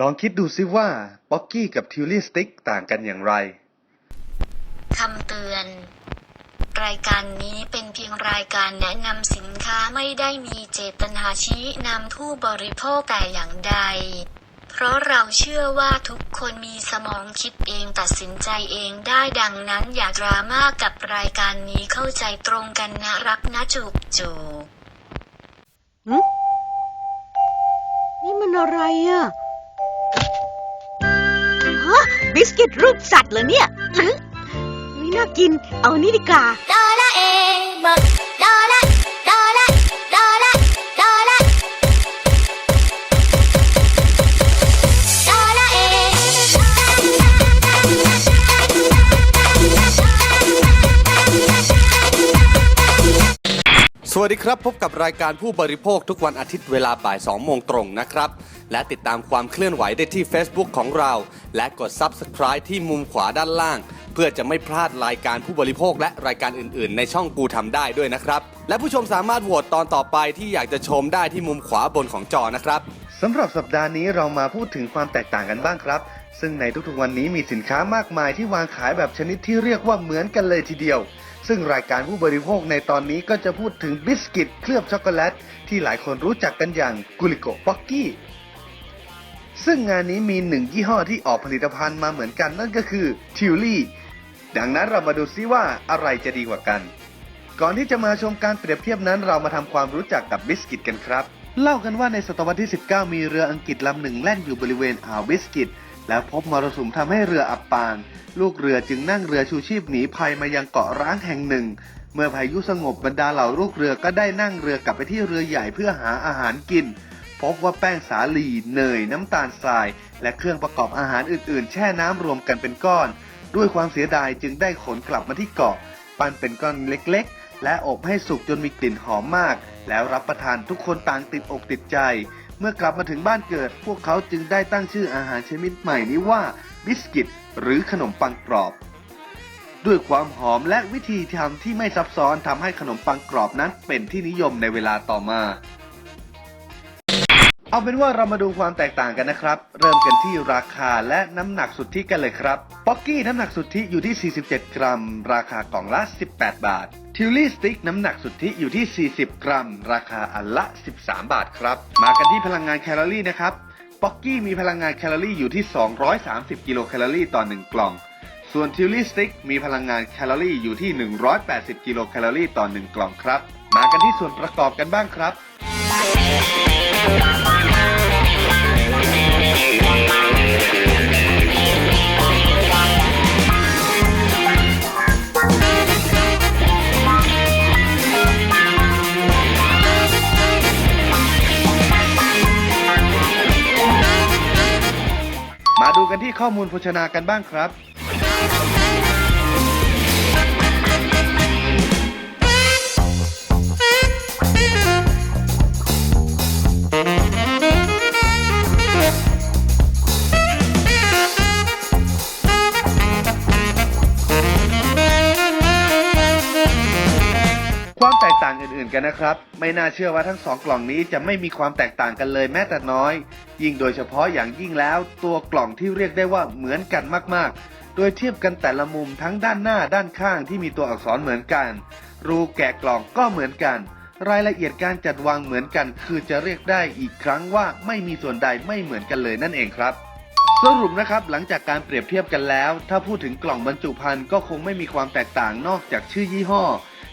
ลองคิดดูซิว่าป๊อกกี้กับทิวลี่สติ๊กต่างกันอย่างไร คำเตือน รายการนี้เป็นเพียงรายการแนะนำสินค้าไม่ได้มีเจตนาชี้นำผู้บริโภคแต่อย่างใด เพราะเราเชื่อว่าทุกคนมีสมองคิดเองตัดสินใจเองได้ดังนั้นอย่าดราม่ากับรายการนี้เข้าใจตรงกันนะรักนะจูบจูบนี่มันอะไรอะ ฮะบิสกิตรูปสัตว์เหรอเนี่ยอื้อไม่น่ากิน เอานี่ดีกว่า โดราเอมอนโดรา วัสดีครับ พบกับรายการผู้บริโภคทุกวันอาทิตย์เวลาบ่าย 2 โมงตรงนะครับ และติดตามความเคลื่อนไหวได้ที่ Facebook ของเรา และกด Subscribe ที่มุมขวาด้านล่าง เพื่อจะไม่พลาดรายการผู้บริโภคและรายการอื่น ๆ ในช่องกูทำได้ด้วยนะครับ และผู้ชมสามารถโหวตตอนต่อไปที่อยากจะชมได้ที่มุมขวาบนของจอนะครับ สำหรับสัปดาห์นี้เรามาพูดถึงความแตกต่างกันบ้างครับ ซึ่งในทุกๆวันนี้มีสินค้ามากมายที่วางขายแบบชนิดที่เรียกว่าเหมือนกันเลยทีเดียว ซึ่งรายการผู้บริโภคในตอนนี้ก็จะพูดถึงบิสกิตเคลือบช็อกโกแลต ที่หลายคนรู้จักกันอย่างกุลิโกป๊อกกี้ ซึ่งงานนี้มีหนึ่งยี่ห้อที่ออกผลิตภัณฑ์มาเหมือนกันนั่นก็คือทิวลี่ดังนั้นเรามาดูซิว่าอะไรจะดีกว่ากัน ก่อนที่จะมาชมการเปรียบเทียบนั้นเรามาทำความรู้จักกับบิสกิตกันครับ เล่ากันว่าในศตวรรษที่ 19 มีเรืออังกฤษลำหนึ่งแล่นอยู่บริเวณอ่าวบิสกิต แล้วพบมรสุมทำให้เรืออับปางลูกเรือจึงนั่งเรือชูชีพหนีภัยมายังเกาะร้างแห่งหนึ่ง เมื่อพายุสงบบรรดาเหล่าลูกเรือก็ได้นั่งเรือกลับไปที่เรือใหญ่เพื่อหาอาหารกิน พบว่าแป้งสาลีเนยน้ำตาลทราย และเครื่องประกอบอาหารอื่นๆ แช่น้ำรวมกันเป็นก้อน ด้วยความเสียดายจึงได้ขนกลับมาที่เกาะ ปั้นเป็นก้อนเล็กๆ และอบให้สุกจนมีกลิ่นหอมมาก แล้วรับประทานทุกคนต่างติดอกติดใจ เมื่อกลับมาถึงบ้านเกิด พวกเขาจึงได้ตั้งชื่ออาหารชนิดใหม่นี้ว่าบิสกิตหรือขนมปังกรอบ ด้วยความหอมและวิธีทำที่ไม่ซับซ้อนทำให้ขนมปังกรอบนั้นเป็นที่นิยมในเวลาต่อมา เอาเป็นว่าเรามาดูความแตกต่างกันนะครับ เริ่มกันที่ราคาและน้ำหนักสุทธิกันเลยครับ ป๊อกกี้น้ำหนักสุทธิอยู่ที่ 47 กรัม ราคากล่องละ 18 บาท ทิวลี่สติ๊กน้ำหนักสุทธิอยู่ที่ 40 กรัม ราคาอันละ 13 บาทครับ มากันที่พลังงานแคลอรี่นะครับ ป๊อกกี้มีพลังงานแคลอรี่อยู่ที่ 230 กิโลแคลอรี่ต่อ 1 กล่อง ส่วนทิวลี่สติ๊กมีพลังงานแคลอรี่อยู่ที่ 180 กิโลแคลอรี่ต่อ 1 กล่องครับ มากันที่ส่วนประกอบกันบ้างครับ กันที่ข้อมูลโภชนากันบ้างครับ ความแตกต่างอื่นๆกันนะครับ ไม่น่าเชื่อว่าทั้งสองกล่องนี้จะไม่มีความแตกต่างกันเลยแม้แต่น้อย ยิ่งโดยเฉพาะอย่างยิ่งแล้วตัวกล่องที่เรียกได้ว่าเหมือนกันมากๆ โดยเทียบกันแต่ละมุมทั้งด้านหน้าด้านข้างที่มีตัวอักษรเหมือนกัน รูแกะกล่องก็เหมือนกัน รายละเอียดการจัดวางเหมือนกัน คือจะเรียกได้อีกครั้งว่าไม่มีส่วนใดไม่เหมือนกันเลยนั่นเองครับสรุปนะครับหลังจากการเปรียบเทียบกันแล้ว ถ้าพูดถึงกล่องบรรจุภัณฑ์ก็คงไม่มีความแตกต่างนอกจากชื่อยี่ห้อ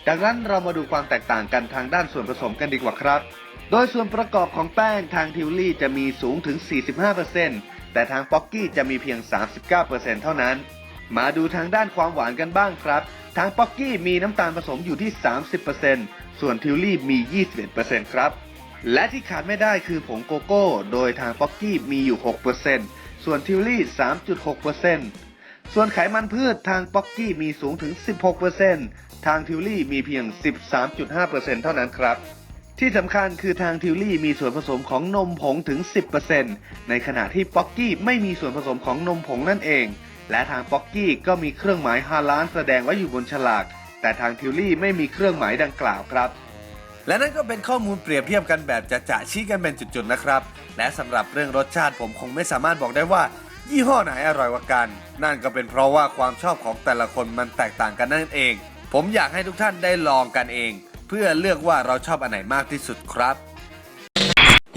ดังนั้นเรามาดูความแตกต่างกันทางด้านส่วนผสมกันดีกว่าครับ โดยส่วนประกอบของแป้งทางทิวลี่จะมีสูงถึง 45%แต่ทางป๊อกกี้จะมีเพียง 39%เท่านั้น มาดูทางด้านความหวานกันบ้างครับ ทางป๊อกกี้มีน้ำตาลผสมอยู่ที่ 30%ส่วนทิวลี่มี 21%ครับ และที่ขาดไม่ได้คือผงโกโก้ โดยทางป๊อกกี้มีอยู่ 6%ส่วนทิวลี่ 3.6%ส่วนไขมันพืชทางป๊อกกี้มีสูงถึง 16%ทางทิวลี่มีเพียง 13.5%เท่านั้นครับ ที่สำคัญคือทางทิวลี่มีส่วนผสมของนมผงถึง 10%ในขณะที่ป๊อกกี้ไม่มีส่วนผสมของนมผงนั่นเอง และทางป๊อกกี้ก็มีเครื่องหมายฮาลานแสดงไว้อยู่บนฉลาก แต่ทางทิวลี่ไม่มีเครื่องหมายดังกล่าวครับ และนั่นก็เป็นข้อมูลเปรียบเทียบกันแบบจะจะชี้กันเป็นจุดๆนะครับ และสำหรับเรื่องรสชาติผมคงไม่สามารถบอกได้ว่า ยี่ห้อไหนอร่อยกว่ากัน นั่นก็เป็นเพราะว่าความชอบของแต่ละคนมันแตกต่างกันนั่นเอง ผมอยากให้ทุกท่านได้ลองกันเอง เพื่อเลือกว่าเราชอบอันไหนมากที่สุดครับ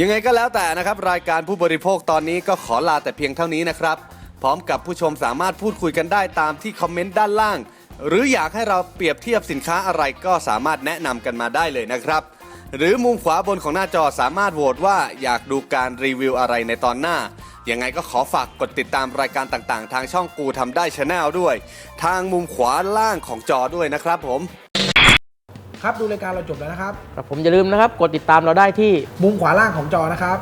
ยังไงก็แล้วแต่นะครับ รายการผู้บริโภคตอนนี้ก็ขอลาแต่เพียงเท่านี้นะครับ พร้อมกับผู้ชมสามารถพูดคุยกันได้ตามที่คอมเมนต์ด้านล่าง หรืออยากให้เราเปรียบเทียบสินค้าอะไรก็สามารถแนะนำกันมาได้เลยนะครับ หรือมุมขวาบนของหน้าจอสามารถโหวตว่าอยากดูการรีวิวอะไรในตอนหน้ายังไงก็ขอฝากกดติดตามรายการต่างๆ ทางช่องกูทำได้ชาแนลด้วย ทางมุมขวาล่างของจอด้วยนะครับผม ครับดูรายการเราจบแล้วนะครับ ครับผมอย่าลืมนะครับ กดติดตามเราได้ที่มุมขวาล่างของจอนะครับ